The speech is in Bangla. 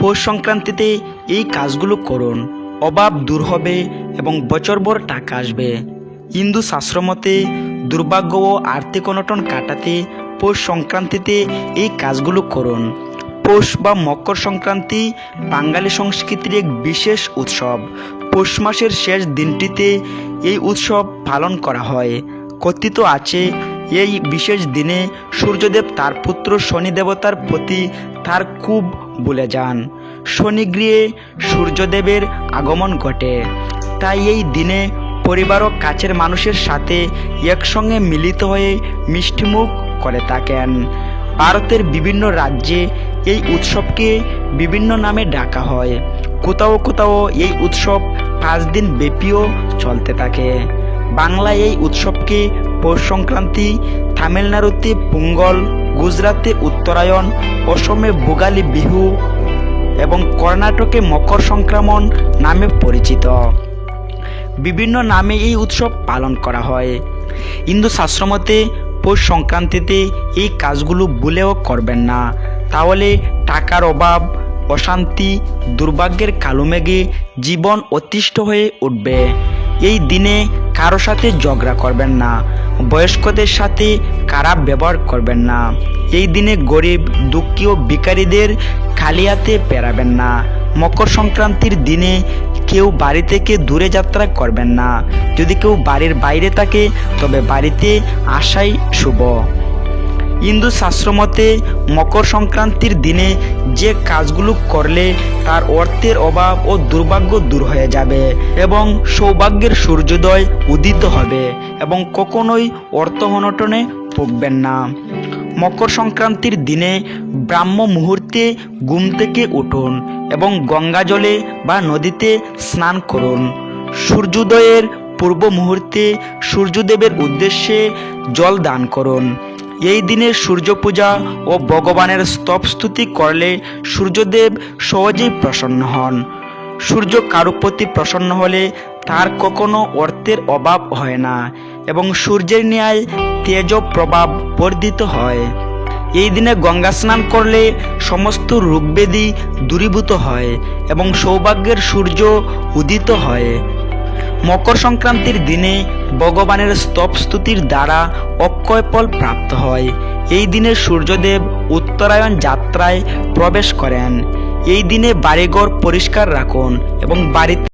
পৌষ সংক্রান্তিতে এই কাজগুলো করুন। অভাব দূর হবে এবং বছর বছরভর টাকা আসবে। হিন্দু শাস্ত্রমতে দুর্ভাগ্য ও আর্থিক অনটন কাটাতে পৌষ সংক্রান্তিতে এই কাজগুলো করুন। পৌষ বা মকর সংক্রান্তি বাঙালি সংস্কৃতির এক বিশেষ উৎসব। পৌষ মাসের শেষ দিনটিতে এই উৎসব পালন করা হয়। কথিত আছে, এই বিশেষ দিনে সূর্যদেব তার পুত্র শনি দেবতার প্রতি তার খুব ভুলে যান। শনিগৃহে সূর্যদেবের আগমন ঘটে। তাই এই দিনে পরিবার ও কাছের মানুষের সাথে একসঙ্গে মিলিত হয়ে মিষ্টিমুখ করে থাকেন। ভারতের বিভিন্ন রাজ্যে এই উৎসবকে বিভিন্ন নামে ডাকা হয়। কোথাও কোথাও এই উৎসব পাঁচ দিন ব্যাপীও চলতে থাকে। বাংলায় এই উৎসবকে পৌষ সংক্রান্তি, তামিলনাড়ুতে পোঙ্গল, গুজরাতে উত্তরায়ণ অসমে ভোগালী বিহু এবং কর্ণাটকে মকর সংক্রমণ নামে পরিচিত। বিভিন্ন নামে এই উৎসব পালন করা হয়। হিন্দু শাস্ত্রমতে পৌষ সংক্রান্তিতে এই কাজগুলো ভুলেও করবেন না। তাহলে টাকার অভাব, অশান্তি, দুর্ভাগ্যের কালো মেঘে জীবন অতিষ্ঠ হয়ে উঠবে। এই দিনে কারও সাথে ঝগড়া করবেন না, বয়স্কদের সাথে খারাপ ব্যবহার করবেন না। এই দিনে গরিব, দুঃখী ও ভিকারীদের খালি হাতে পেরাবেন না। মকর সংক্রান্তির দিনে কেউ বাড়ি থেকে দূরে যাত্রা করবেন না। যদি কেউ বাড়ির বাইরে থাকে, তবে বাড়িতে আসাই শুভ। হিন্দু শাস্ত্রমতে মকর সংক্রান্তির দিনে যে কাজগুলো করলে তার অর্থের অভাব ও দুর্ভাগ্য দূর হয়ে যাবে এবং সৌভাগ্যের সূর্যোদয় উদিত হবে এবং কখনোই অর্থ অনটনে ভুগবেন না। মকর সংক্রান্তির দিনে ব্রাহ্ম মুহূর্তে ঘুম থেকে উঠুন এবং গঙ্গা জলে বা নদীতে স্নান করুন। সূর্যোদয়ের পূর্ব মুহূর্তে সূর্যদেবের উদ্দেশ্যে জল দান করুন। এই দিনে সূর্য পূজা ও ভগবানের স্তব স্তুতি করলে সূর্যদেব সহজেই প্রসন্ন হন। সূর্য কারও প্রতি প্রসন্ন হলে তার কখনো অর্থের অভাব হয় না এবং সূর্যের ন্যায় তেজ প্রভাব বর্ধিত হয়। এই দিনে গঙ্গা স্নান করলে সমস্ত রোগব্যাধি দূরীভূত হয় এবং সৌভাগ্যের সূর্য উদিত হয়। মকর সংক্রান্তির দিনে ভগবানের স্তব স্তুতির দ্বারা অক্ষয় ফল প্রাপ্ত হয়। এই দিনে সূর্যদেব উত্তরায়ণ যাত্রায় প্রবেশ করেন। এই দিনে বাড়িঘর পরিষ্কার রাখুন এবং বাড়িতে